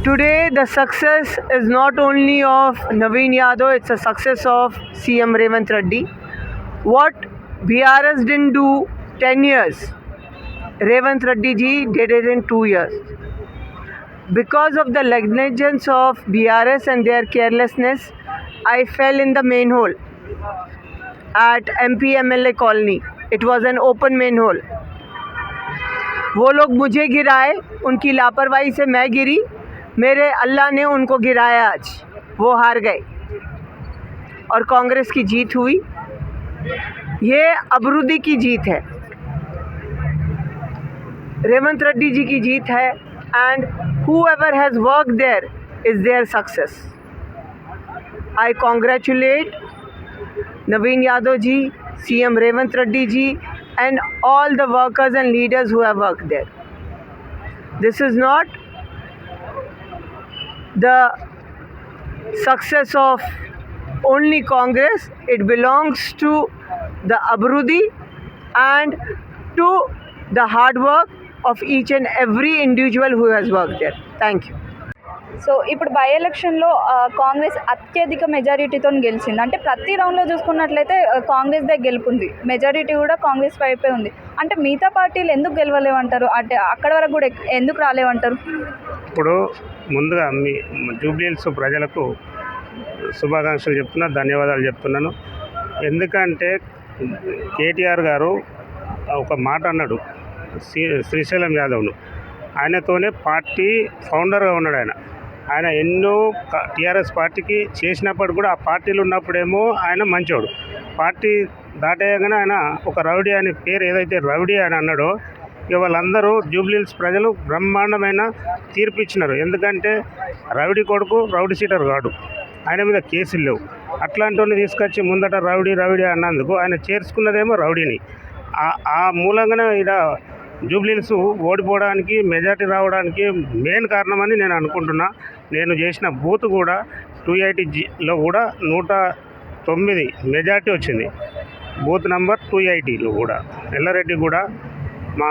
Today, the success is not only of Naveen Yadav, it's a success of CM Revant Reddy. What BRS didn't do 10 years, Revant Reddy ji did it in 2 years. Because of the negligence of BRS and their carelessness, I fell in the main hole at MP MLA colony. It was an open main hole. वो लोग मुझे गिराए उनकी लापरवाही से मैं गिरी मेरे अल्लाह ने उनको गिराया आज। वो हार गए। और कांग्रेस की जीत हुई। ये अबरूदी की जीत है। रेवंत रेड्डी जी की जीत है। And who ever has work there is there success I congratulate Naveen Yadav ji, CM Revanth Reddy ji and all the workers and leaders who have work there this is not the success of only Congress, it belongs to the Abrudi and to the hard work of each and every individual who has worked there. Thank you. So ఇప్పుడు by ఎలక్షన్లో కాంగ్రెస్ అత్యధిక మెజారిటీతో గెలిచింది. అంటే ప్రతి రౌండ్లో చూసుకున్నట్లయితే కాంగ్రెస్ దగ్గర గెలుపుంది. మెజారిటీ కూడా కాంగ్రెస్ వైపే ఉంది. అంటే మిగతా పార్టీలు ఎందుకు గెలవలేవంటారు? అంటే అక్కడ వరకు కూడా ఎందుకు రాలేవంటారు? ఇప్పుడు ముందుగా మీ జూబ్లీహిల్స్ ప్రజలకు శుభాకాంక్షలు చెప్తున్నా ధన్యవాదాలు చెప్తున్నాను. ఎందుకంటే కేటీఆర్ గారు ఒక మాట అన్నాడు శ్రీ శ్రీశైలం యాదవ్ను. ఆయనతోనే పార్టీ ఫౌండర్గా ఉన్నాడు ఆయన. ఆయన ఎన్నో టీఆర్ఎస్ పార్టీకి చేసినప్పుడు కూడా ఆ పార్టీలు ఉన్నప్పుడేమో ఆయన మంచోడు. పార్టీ దాటేయగానే ఆయన ఒక రౌడీ అనే పేరు ఏదైతే రౌడీ అని అన్నాడో ఇవాళందరూ వాళ్ళందరూ జూబ్లీహిల్స్ ప్రజలు బ్రహ్మాండమైన తీర్పు ఇచ్చినారు ఎందుకంటే రౌడీ కొడుకు రౌడీ సీటర్ కాడు. ఆయన మీద కేసులు లేవు. అట్లాంటి తీసుకొచ్చి ముందట రౌడీ రౌడీ అన్నందుకు ఆయన చేర్చుకున్నదేమో రౌడీని. ఆ- ఆ మూలంగానే ఇక్కడ జూబ్లీహిల్స్ ఓడిపోవడానికి మెజార్టీ రావడానికి మెయిన్ కారణమని నేను అనుకుంటున్నా. నేను చేసిన బూత్ కూడా టూ ఎయిటీ జీలో కూడా నూట తొమ్మిది మెజార్టీ వచ్చింది. బూత్ నంబర్ టూ ఎయిటీలో కూడా. ఎల్లారెడ్డి కూడా మా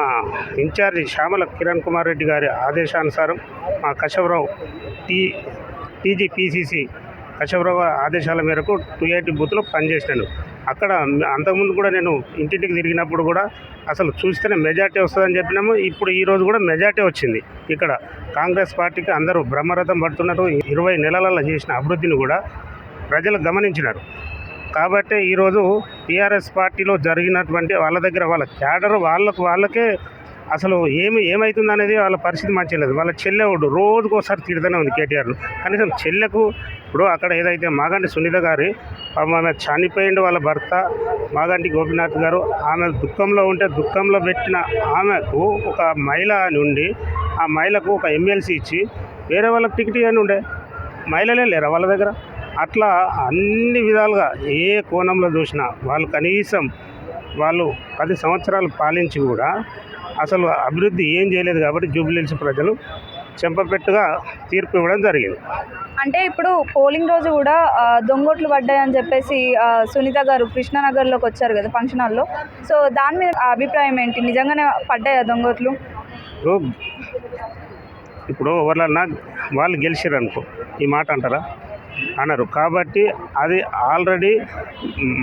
ఇన్ఛార్జి శ్యామల కిరణ్ కుమార్ రెడ్డి గారి ఆదేశానుసారం మా Keshavarao T TG PCC Keshavarao ఆదేశాల మేరకు టూ ఎయిటీ బూత్లో పనిచేసినాను. అక్కడ అంతకుముందు కూడా నేను ఇంటింటికి తిరిగినప్పుడు కూడా అసలు చూస్తేనే మెజార్టీ వస్తుందని చెప్పినాము. ఇప్పుడు ఈ రోజు కూడా మెజార్టీ వచ్చింది. ఇక్కడ కాంగ్రెస్ పార్టీకి అందరూ బ్రహ్మరథం పడుతున్నారు. ఇరవై నెలలలో చేసిన అభివృద్ధిని కూడా ప్రజలు గమనించినారు. కాబట్టి ఈరోజు టీఆర్ఎస్ పార్టీలో జరిగినటువంటి వాళ్ళ దగ్గర వాళ్ళ క్యాడర్ వాళ్ళకు వాళ్ళకే అసలు ఏమి ఏమవుతుంది అనేది వాళ్ళ పరిస్థితి మంచి లేదు వాళ్ళ చెల్లె ఒకడు రోజుకు ఒకసారి తిడుతూనే ఉంది కేటీఆర్ను. కనీసం చెల్లెకు ఇప్పుడు అక్కడ ఏదైతే మాగంటి సునీత గారి ఆమె చనిపోయిండు వాళ్ళ భర్త మాగంటి గోపీనాథ్ గారు ఆమె దుఃఖంలో ఉంటే దుఃఖంలో పెట్టిన ఆమెకు ఒక మహిళ నుండి ఆ మహిళకు ఒక ఎమ్మెల్సీ ఇచ్చి వేరే వాళ్ళకి టికెట్ ఇవ్వని ఉండే. మహిళలే లేరా వాళ్ళ దగ్గర? అట్లా అన్ని విధాలుగా ఏ కోణంలో చూసినా వాళ్ళు కనీసం వాళ్ళు పది సంవత్సరాలు పాలించి కూడా అసలు అభివృద్ధి ఏం చేయలేదు కాబట్టి జూబ్లీహిల్స్ ప్రజలు చెంపపెట్టుగా తీర్పు ఇవ్వడం జరిగింది. అంటే ఇప్పుడు పోలింగ్ రోజు కూడా దొంగోట్లు పడ్డాయని చెప్పేసి సునీత గారు కృష్ణానగర్లోకి వచ్చారు కదా ఫంక్షన్ హాల్లో. సో దాని మీద అభిప్రాయం ఏంటి? నిజంగానే పడ్డాయా దొంగోట్లు? ఇప్పుడు ఇప్పుడు ఎవరన్నా వాళ్ళు గెలిచారు అనుకో ఈ మాట అంటారా? అనరు కాబట్టి అది ఆల్రెడీ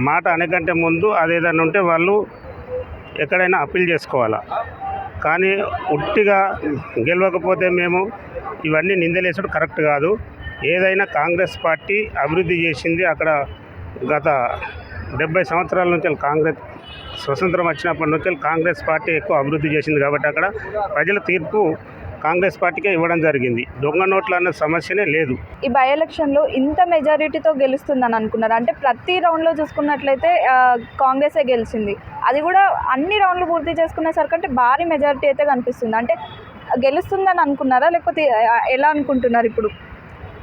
మాట అనకంటే ముందు అది ఏదైనా ఉంటే వాళ్ళు ఎక్కడైనా అప్పీల్ చేసుకోవాలా? కానీ ఉట్టిగా గెలవకపోతే మేము ఇవన్నీ నిందలేసుడు కరెక్ట్ కాదు. ఏదైనా కాంగ్రెస్ పార్టీ అభివృద్ధి చేసింది అక్కడ గత డెబ్బై సంవత్సరాల నుంచి కాంగ్రెస్ స్వతంత్రం వచ్చినప్పటి నుంచి కాంగ్రెస్ పార్టీ ఎక్కువ అభివృద్ధి చేసింది కాబట్టి అక్కడ ప్రజల తీర్పు కాంగ్రెస్ పార్టీకే ఇవ్వడం జరిగింది. దొంగ నోట్ల అన్న సమస్యనే లేదు. ఈ బై ఎలక్షన్లో ఇంత మెజారిటీతో గెలుస్తుందని అనుకున్నారు? అంటే ప్రతి రౌండ్లో చూసుకున్నట్లయితే కాంగ్రెసే గెలిచింది. అది కూడా అన్ని రౌండ్లు పూర్తి చేసుకునేసరికి అంటే భారీ మెజారిటీ అయితే కనిపిస్తుంది. అంటే గెలుస్తుందని అనుకున్నారా? లేకపోతే ఎలా అనుకుంటున్నారు ఇప్పుడు?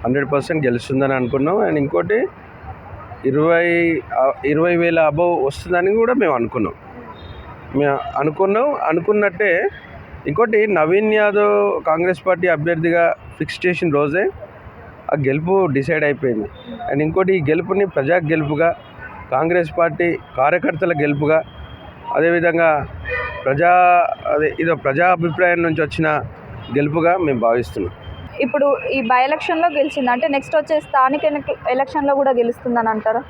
హండ్రెడ్ పర్సెంట్ గెలుస్తుందని అనుకున్నాం. అండ్ ఇంకోటి ఇరవై ఇరవై వేల అబవ్ వస్తుందని కూడా మేము అనుకున్నాం. మేము అనుకున్నాం. అనుకున్నట్టే ఇంకోటి నవీన్ యాదవ్ కాంగ్రెస్ పార్టీ అభ్యర్థిగా ఫిక్స్ చేసిన రోజే ఆ గెలుపు డిసైడ్ అయిపోయింది. అండ్ ఇంకోటి ఈ గెలుపుని ప్రజా గెలుపుగా కాంగ్రెస్ పార్టీ కార్యకర్తల గెలుపుగా అదేవిధంగా ప్రజా అదే ఇదో ప్రజా అభిప్రాయం నుంచి వచ్చిన గెలుపుగా మేము భావిస్తున్నాం. ఇప్పుడు ఈ బై ఎలక్షన్లో గెలిచింది? అంటే నెక్స్ట్ వచ్చే స్థానిక ఎలక్షన్లో కూడా గెలుస్తుందని అంటారా?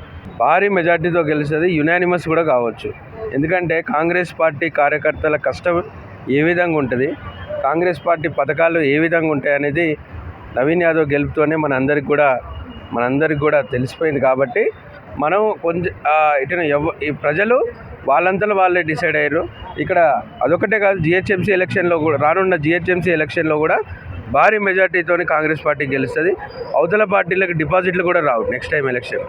భారీ మెజార్టీతో గెలుస్తుంది యునానిమస్ కూడా కావచ్చు. ఎందుకంటే కాంగ్రెస్ పార్టీ కార్యకర్తల కష్టం ఏ విధంగా ఉంటుంది? కాంగ్రెస్ పార్టీ పథకాలు ఏ విధంగా ఉంటాయి అనేది నవీన్ యాదవ్ గెలుపుతోనే మనందరికి కూడా మనందరికి కూడా తెలిసిపోయింది కాబట్టి మనం కొంచెం ఇటు ఎవ ఈ ప్రజలు వాళ్ళంతలో వాళ్ళే డిసైడ్ అయ్యారు. ఇక్కడ అదొకటే కాదు జిహెచ్ఎంసీ ఎలక్షన్లో కూడా రానున్న జిహెచ్ఎంసీ ఎలక్షన్లో కూడా భారీ మెజార్టీతోనే కాంగ్రెస్ పార్టీ గెలుస్తుంది. అవతల పార్టీలకు డిపాజిట్లు కూడా రావు నెక్స్ట్ టైం ఎలక్షన్.